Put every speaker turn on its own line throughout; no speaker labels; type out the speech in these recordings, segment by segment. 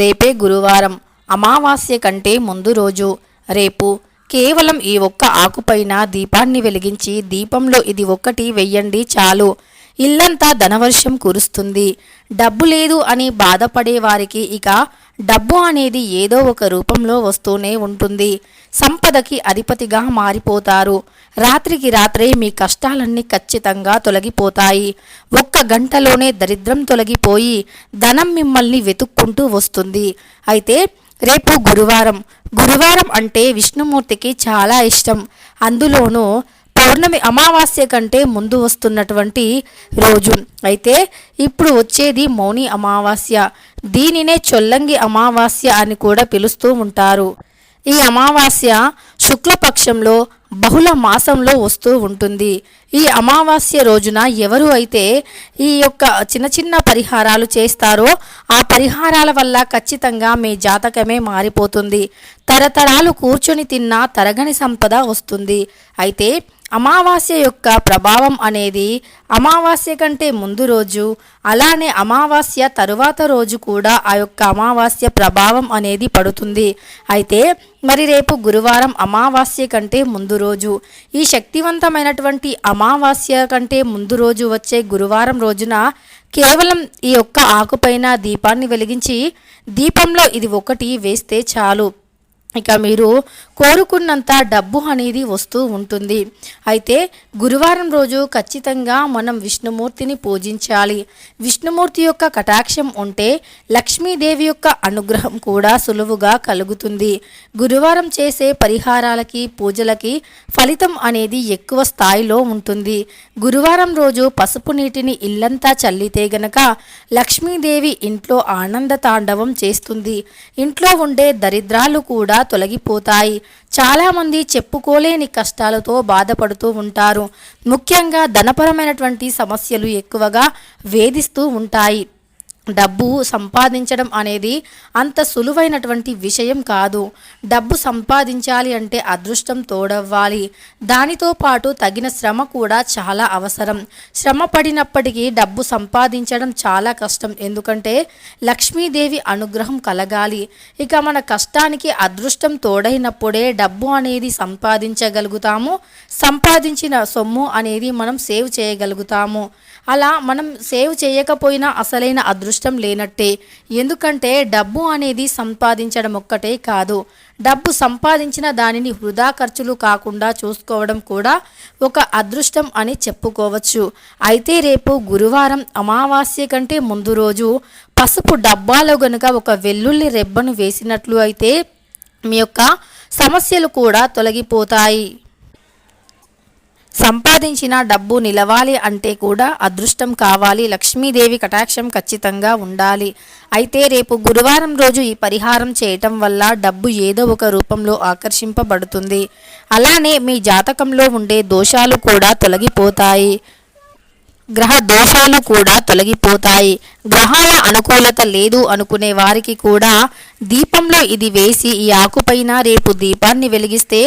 రేపే గురువారం అమావాస్య కంటే ముందు రోజు. రేపు కేవలం ఈ ఒక్క ఆకుపైన దీపాన్ని వెలిగించి దీపంలో ఇది ఒక్కటి వెయ్యండి చాలు. ఇల్లంతా ధనవర్షం కురుస్తుంది. డబ్బు లేదు అని బాధపడే వారికి ఇక డబ్బు అనేది ఏదో ఒక రూపంలో వస్తూనే ఉంటుంది. సంపదకి అధిపతిగా మారిపోతారు. రాత్రికి రాత్రే మీ కష్టాలన్నీ ఖచ్చితంగా తొలగిపోతాయి. ఒక్క గంటలోనే దరిద్రం తొలగిపోయి ధనం మిమ్మల్ని వెతుక్కుంటూ వస్తుంది. అయితే రేపు గురువారం గురువారం అంటే విష్ణుమూర్తికి చాలా ఇష్టం. అందులోనూ పౌర్ణమి అమావాస్య కంటే ముందు వస్తున్నటువంటి రోజు. అయితే ఇప్పుడు వచ్చేది మౌని అమావాస్య. దీనినే చొల్లంగి అమావాస్య అని కూడా పిలుస్తూ ఉంటారు. ఈ అమావాస్య శుక్లపక్షంలో బహుళ మాసంలో వస్తూ ఉంటుంది. ఈ అమావాస్య రోజున ఎవరు అయితే ఈ యొక్క చిన్న చిన్న పరిహారాలు చేస్తారో ఆ పరిహారాల వల్ల ఖచ్చితంగా మీ జాతకమే మారిపోతుంది. తరతరాలు కూర్చొని తిన్నా తరగని సంపద వస్తుంది. అయితే అమావాస్య యొక్క ప్రభావం అనేది అమావాస్య కంటే ముందు రోజు అలానే అమావాస్య తరువాత రోజు కూడా ఆ యొక్క అమావాస్య ప్రభావం అనేది పడుతుంది. అయితే మరి రేపు గురువారం అమావాస్య కంటే ముందు రోజు ఈ శక్తివంతమైనటువంటి అమావాస్య కంటే ముందు రోజు వచ్చే గురువారం రోజున కేవలం ఈ యొక్క ఆకుపైన దీపాన్ని వెలిగించి దీపంలో ఇది ఒకటి వేస్తే చాలు. ఇక మీరు కోరుకున్నంత డబ్బు అనేది వస్తూ ఉంటుంది. అయితే గురువారం రోజు ఖచ్చితంగా మనం విష్ణుమూర్తిని పూజించాలి. విష్ణుమూర్తి యొక్క కటాక్షం ఉంటే లక్ష్మీదేవి యొక్క అనుగ్రహం కూడా సులువుగా కలుగుతుంది. గురువారం చేసే పరిహారాలకి పూజలకి ఫలితం అనేది ఎక్కువ స్థాయిలో ఉంటుంది. గురువారం రోజు పసుపు నీటిని ఇల్లంతా చల్లితే గనక లక్ష్మీదేవి ఇంట్లో ఆనంద తాండవం చేస్తుంది. ఇంట్లో ఉండే దరిద్రాలు కూడా తొలగిపోతాయి. చాలామంది చెప్పుకోలేని కష్టాలతో బాధపడుతూ ఉంటారు. ముఖ్యంగా ధనపరమైనటువంటి సమస్యలు ఎక్కువగా వేధిస్తూ ఉంటాయి. డబ్బు సంపాదించడం అనేది అంత సులువైనటువంటి విషయం కాదు. డబ్బు సంపాదించాలి అంటే అదృష్టం తోడవ్వాలి. దానితో పాటు తగిన శ్రమ కూడా చాలా అవసరం. శ్రమ పడినప్పటికీ డబ్బు సంపాదించడం చాలా కష్టం. ఎందుకంటే లక్ష్మీదేవి అనుగ్రహం కలగాలి. ఇక మన కష్టానికి అదృష్టం తోడైనప్పుడే డబ్బు అనేది సంపాదించగలుగుతాము. సంపాదించిన సొమ్ము అనేది మనం సేవ్ చేయగలుగుతాము. అలా మనం సేవ్ చేయకపోయినా అసలైన అదృష్టం అదృష్టం లేనట్టే. ఎందుకంటే డబ్బు అనేది సంపాదించడం ఒక్కటే కాదు. డబ్బు సంపాదించిన దానిని వృధా ఖర్చులు కాకుండా చూసుకోవడం కూడా ఒక అదృష్టం అని చెప్పుకోవచ్చు. అయితే రేపు గురువారం అమావాస్య కంటే ముందు రోజు పసుపు డబ్బాలో గనుక ఒక వెల్లుల్లి రెబ్బను వేసినట్లు అయితే మీ యొక్క సమస్యలు కూడా తొలగిపోతాయి. సంపాదించిన డబ్బు నిలవాలి అంటే కూడా అదృష్టం కావాలి. లక్ష్మీదేవి కటాక్షం ఖచ్చితంగా ఉండాలి. అయితే రేపు గురువారం రోజు ఈ పరిహారం చేయటం వల్ల డబ్బు ఏదో ఒక రూపంలో ఆకర్షింపబడుతుంది. అలానే మీ జాతకంలో ఉండే దోషాలు కూడా తొలగిపోతాయి. గ్రహ దోషాలు కూడా తొలగిపోతాయి. గ్రహాల అనుకూలత లేదు అనుకునే వారికి కూడా దీపంలో ఇది వేసి ఈ ఆకుపైన రేపు దీపాన్ని వెలిగిస్తే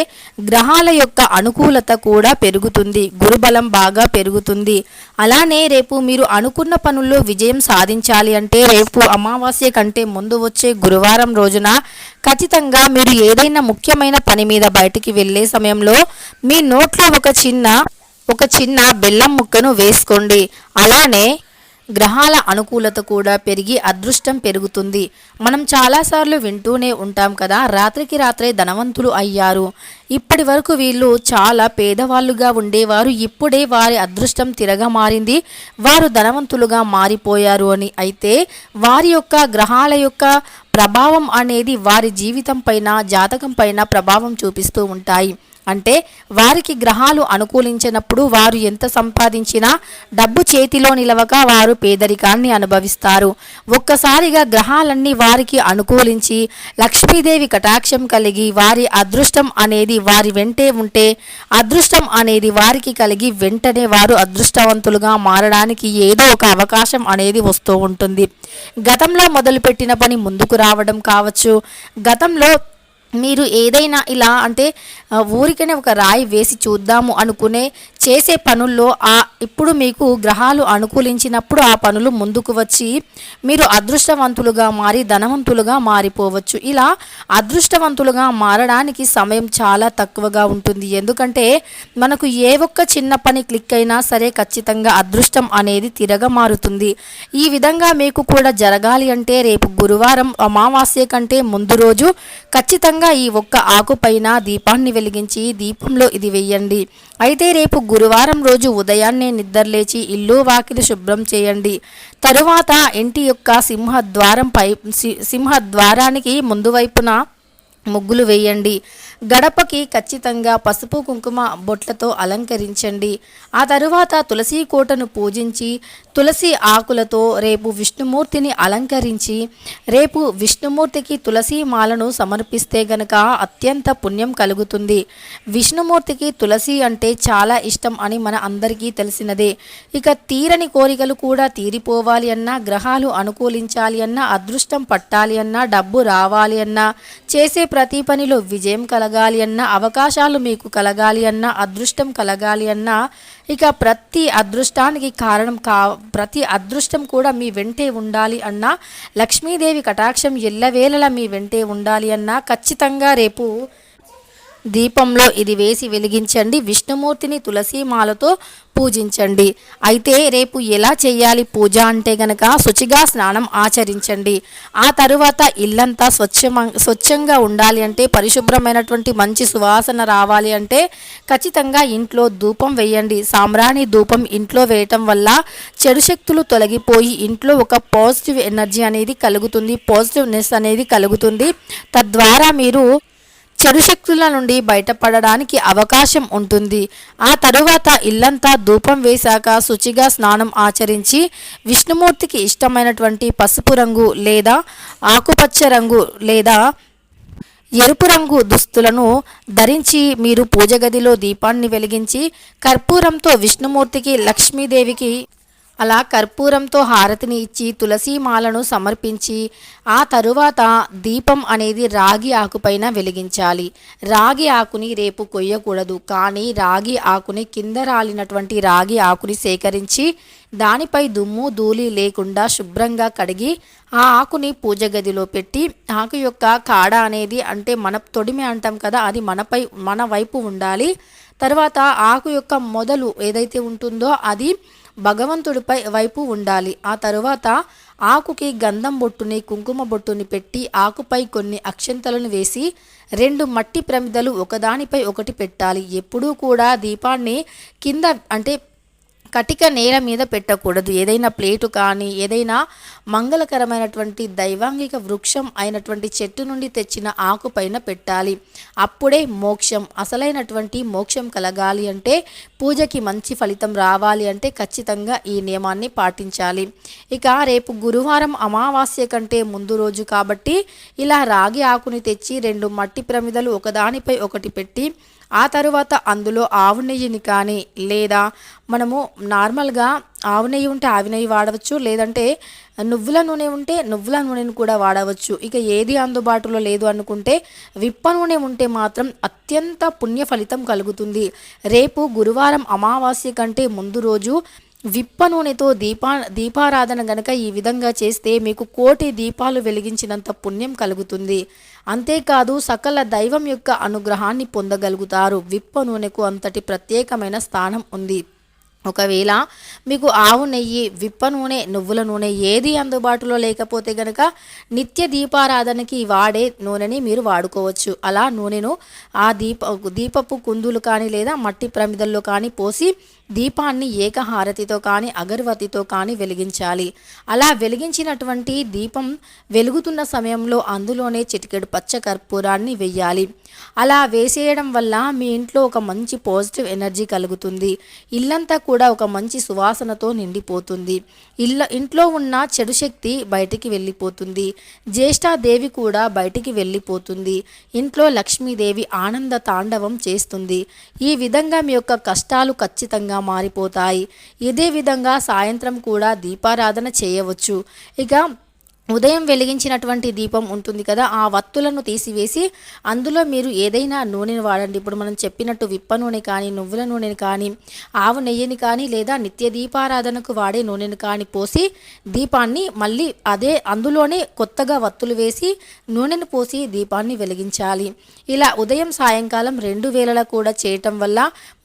గ్రహాల యొక్క అనుకూలత కూడా పెరుగుతుంది. గురుబలం బాగా పెరుగుతుంది. అలానే రేపు మీరు అనుకున్న పనుల్లో విజయం సాధించాలి అంటే రేపు అమావాస్య కంటే ముందు వచ్చే గురువారం రోజున ఖచ్చితంగా మీరు ఏదైనా ముఖ్యమైన పని మీద బయటికి వెళ్ళే సమయంలో మీ నోట్లో ఒక చిన్న ఒక చిన్న బెల్లం ముక్కను వేసుకోండి. అలానే గ్రహాల అనుకూలత కూడా పెరిగి అదృష్టం పెరుగుతుంది. మనం చాలాసార్లు వింటూనే ఉంటాం కదా రాత్రికి రాత్రే ధనవంతులు అయ్యారు. ఇప్పటి వరకు వీళ్ళు చాలా పేదవాళ్ళుగా ఉండేవారు. ఇప్పుడే వారి అదృష్టం తిరగమారింది వారు ధనవంతులుగా మారిపోయారు అని అయితే వారి యొక్క గ్రహాల యొక్క ప్రభావం అనేది వారి జీవితం పైన జాతకం పైన ప్రభావం చూపిస్తూ ఉంటాయి. అంటే వారికి గ్రహాలు అనుకూలించినప్పుడు వారు ఎంత సంపాదించినా డబ్బు చేతిలో నిలవక వారు పేదరికాన్ని అనుభవిస్తారు. ఒక్కసారిగా గ్రహాలన్నీ వారికి అనుకూలించి లక్ష్మీదేవి కటాక్షం కలిగి వారి అదృష్టం అనేది వారి వెంటే ఉంటే అదృష్టం అనేది వారికి కలిగి వెంటనే వారు అదృష్టవంతులుగా మారడానికి ఏదో ఒక అవకాశం అనేది వస్తూ ఉంటుంది. గతంలో మొదలుపెట్టిన పని ముందుకు రావడం కావచ్చు. గతంలో మీరు ఏదైనా ఇలా అంటే ఊరికనే ఒక రాయి వేసి చూద్దాము అనుకునే చేసే పనుల్లో ఆ ఇప్పుడు మీకు గ్రహాలు అనుకూలించినప్పుడు ఆ పనులు ముందుకు వచ్చి మీరు అదృష్టవంతులుగా మారి ధనవంతులుగా మారిపోవచ్చు. ఇలా అదృష్టవంతులుగా మారడానికి సమయం చాలా తక్కువగా ఉంటుంది. ఎందుకంటే మనకు ఏ ఒక్క చిన్న పని క్లిక్ అయినా సరే ఖచ్చితంగా అదృష్టం అనేది తిరగ మారుతుంది. ఈ విధంగా మీకు కూడా జరగాలి అంటే రేపు గురువారం అమావాస్య కంటే ముందు రోజు ఖచ్చితంగా ఈ ఒక్క ఆకుపైన దీపాన్ని వెలిగించి దీపంలో ఇది వెయ్యండి అయితే రేపు గురువారం రోజు ఉదయాన్నే నిద్రలేచి ఇల్లు వాకిలి శుభ్రం చేయండి. తరువాత ఇంటి యొక్క సింహద్వారంపై పై సింహద్వారానికి ముందు వైపున ముగ్గులు వేయండి. గడపకి ఖచ్చితంగా పసుపు కుంకుమ బొట్లతో అలంకరించండి. ఆ తరువాత తులసి కోటను పూజించి తులసి ఆకులతో రేపు విష్ణుమూర్తిని అలంకరించి రేపు విష్ణుమూర్తికి తులసి మాలను సమర్పిస్తే గనక అత్యంత పుణ్యం కలుగుతుంది. విష్ణుమూర్తికి తులసి అంటే చాలా ఇష్టం అని మన అందరికీ తెలిసినదే. ఇక తీరని కోరికలు కూడా తీరిపోవాలి అన్నా గ్రహాలు అనుకూలించాలి అన్నా అదృష్టం పట్టాలి అన్నా డబ్బు రావాలి అన్నా చేసే ప్రతి పనిలో విజయం కలగాలి అన్నా అవకాశాలు మీకు కలగాలి అన్నా అదృష్టం కలగాలి అన్నా ఇక ప్రతి అదృష్టానికి కారణం కా ప్రతి అదృష్టం కూడా మీ వెంటే ఉండాలి అన్నా లక్ష్మీదేవి కటాక్షం ఎల్లవేళలా మీ వెంటే ఉండాలి అన్నా ఖచ్చితంగా రేపు దీపంలో ఇది వేసి వెలిగించండి. విష్ణుమూర్తిని తులసీమాలతో పూజించండి. అయితే రేపు ఎలా చేయాలి పూజ అంటే గనక శుచిగా స్నానం ఆచరించండి. ఆ తరువాత ఇల్లంతా స్వచ్ఛమ స్వచ్ఛంగా ఉండాలి అంటే పరిశుభ్రమైనటువంటి మంచి సువాసన రావాలి అంటే ఖచ్చితంగా ఇంట్లో ధూపం వేయండి. సాంబ్రాణి ధూపం ఇంట్లో వేయటం వల్ల చెడు శక్తులు తొలగిపోయి ఇంట్లో ఒక పాజిటివ్ ఎనర్జీ అనేది కలుగుతుంది పాజిటివ్నెస్ అనేది కలుగుతుంది. తద్వారా మీరు చెడు శక్తుల నుండి బయటపడడానికి అవకాశం ఉంటుంది. ఆ తరువాత ఇల్లంతా ధూపం వేశాక శుచిగా స్నానం ఆచరించి విష్ణుమూర్తికి ఇష్టమైనటువంటి పసుపు రంగు లేదా ఆకుపచ్చ రంగు లేదా ఎరుపు రంగు దుస్తులను ధరించి మీరు పూజ గదిలో దీపాన్ని వెలిగించి కర్పూరంతో విష్ణుమూర్తికి లక్ష్మీదేవికి అలా కర్పూరంతో హారతిని ఇచ్చి తులసీమాలను సమర్పించి ఆ తరువాత దీపం అనేది రాగి ఆకుపైన వెలిగించాలి. రాగి ఆకుని రేపు కొయ్యకూడదు కానీ రాగి ఆకుని కింద రాలినటువంటి రాగి ఆకుని సేకరించి దానిపై దుమ్ము ధూళి లేకుండా శుభ్రంగా కడిగి ఆ ఆకుని పూజ గదిలో పెట్టి ఆకు యొక్క కాడ అనేది అంటే మన తొడిమి అంటాం కదా అది మనపై మన వైపు ఉండాలి. తర్వాత ఆకు యొక్క మొదలు ఏదైతే ఉంటుందో అది భగవంతుడిపై వైపు ఉండాలి. ఆ తరువాత ఆకుకి గంధం బొట్టుని కుంకుమ బొట్టుని పెట్టి ఆకుపై కొన్ని అక్షంతలను వేసి రెండు మట్టి ప్రమిదలు ఒకదానిపై ఒకటి పెట్టాలి. ఎప్పుడూ కూడా దీపాన్ని కింద అంటే కటిక నేల మీద పెట్టకూడదు. ఏదైనా ప్లేటు కానీ ఏదైనా మంగళకరమైనటువంటి దైవాంగిక వృక్షం అయినటువంటి చెట్టు నుండి తెచ్చిన ఆకు పైన పెట్టాలి. అప్పుడే మోక్షం అసలైనటువంటి మోక్షం కలగాలి అంటే పూజకి మంచి ఫలితం రావాలి అంటే ఖచ్చితంగా ఈ నియమాన్ని పాటించాలి. ఇక రేపు గురువారం అమావాస్య కంటే ముందు రోజు కాబట్టి ఇలా రాగి ఆకుని తెచ్చి రెండు మట్టి ప్రమిదలు ఒకదానిపై ఒకటి పెట్టి ఆ తరువాత అందులో ఆవు నెయ్యిని కానీ లేదా మనము నార్మల్గా ఆవు నెయ్యి ఉంటే ఆవి నెయ్యి వాడవచ్చు లేదంటే నువ్వుల నూనె ఉంటే నువ్వుల నూనెను కూడా వాడవచ్చు. ఇక ఏది అందుబాటులో లేదు అనుకుంటే విప్ప నూనె ఉంటే మాత్రం అత్యంత పుణ్య ఫలితం కలుగుతుంది. రేపు గురువారం అమావాస్య కంటే ముందు రోజు విప్ప నూనెతో దీపా దీపారాధన గనక ఈ విధంగా చేస్తే మీకు కోటి దీపాలు వెలిగించినంత పుణ్యం కలుగుతుంది. అంతేకాదు సకల దైవం యొక్క అనుగ్రహాన్ని పొందగలుగుతారు. విప్ప నూనెకు అంతటి ప్రత్యేకమైన స్థానం ఉంది. ఒకవేళ మీకు ఆవు నెయ్యి విప్ప నూనె నువ్వుల నూనె ఏది అందుబాటులో లేకపోతే గనక నిత్య దీపారాధనకి వాడే నూనెని మీరు వాడుకోవచ్చు. అలా నూనెను ఆ దీప దీపపు కుందులు కానీ లేదా మట్టి ప్రమిదల్లో కానీ పోసి దీపాన్ని ఏకహారతితో కానీ అగరవతితో కానీ వెలిగించాలి. అలా వెలిగించినటువంటి దీపం వెలుగుతున్న సమయంలో అందులోనే చిటికెడు పచ్చ కర్పూరాన్ని వెయ్యాలి. అలా వేసేయడం వల్ల మీ ఇంట్లో ఒక మంచి పాజిటివ్ ఎనర్జీ కలుగుతుంది. ఇల్లంతా కూడా కూడా ఒక మంచి సువాసనతో నిండిపోతుంది. ఇల్ల ఇంట్లో ఉన్న చెడు శక్తి బయటికి వెళ్ళిపోతుంది. జ్యేష్ఠాదేవి కూడా బయటికి వెళ్ళిపోతుంది. ఇంట్లో లక్ష్మీదేవి ఆనంద తాండవం చేస్తుంది. ఈ విధంగా మీ యొక్క కష్టాలు ఖచ్చితంగా మారిపోతాయి. ఇదే విధంగా సాయంత్రం కూడా దీపారాధన చేయవచ్చు. ఇక ఉదయం వెలిగించినటువంటి దీపం ఉంటుంది కదా ఆ వత్తులను తీసివేసి అందులో మీరు ఏదైనా నూనెను వాడండి. ఇప్పుడు మనం చెప్పినట్టు విప్ప నూనె కానీ నువ్వుల నూనెని కానీ ఆవు నెయ్యిని కానీ లేదా నిత్య దీపారాధనకు వాడే నూనెను కానీ పోసి దీపాన్ని మళ్ళీ అదే అందులోనే కొత్తగా వత్తులు వేసి నూనెను పోసి దీపాన్ని వెలిగించాలి. ఇలా ఉదయం సాయంకాలం రెండు వేళలా కూడా చేయటం వల్ల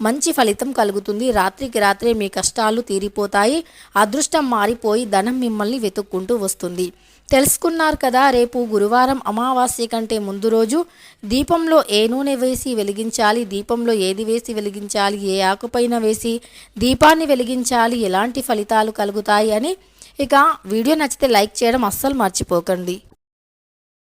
మంచి ఫలితం కలుగుతుంది. రాత్రికి రాత్రే మీ కష్టాలు తీరిపోతాయి అదృష్టం మారిపోయి ధనం మిమ్మల్ని వెతుక్కుంటూ వస్తుంది. తెలుసుకున్నారు కదా రేపు గురువారం అమావాస్య కంటే ముందు రోజు దీపంలో ఏ నూనె వేసి వెలిగించాలి దీపంలో ఏది వేసి వెలిగించాలి ఏ ఆకుపైన వేసి దీపాన్ని వెలిగించాలి ఎలాంటి ఫలితాలు కలుగుతాయి అని ఇక వీడియో నచ్చితే లైక్ చేయడం అస్సలు మర్చిపోకండి.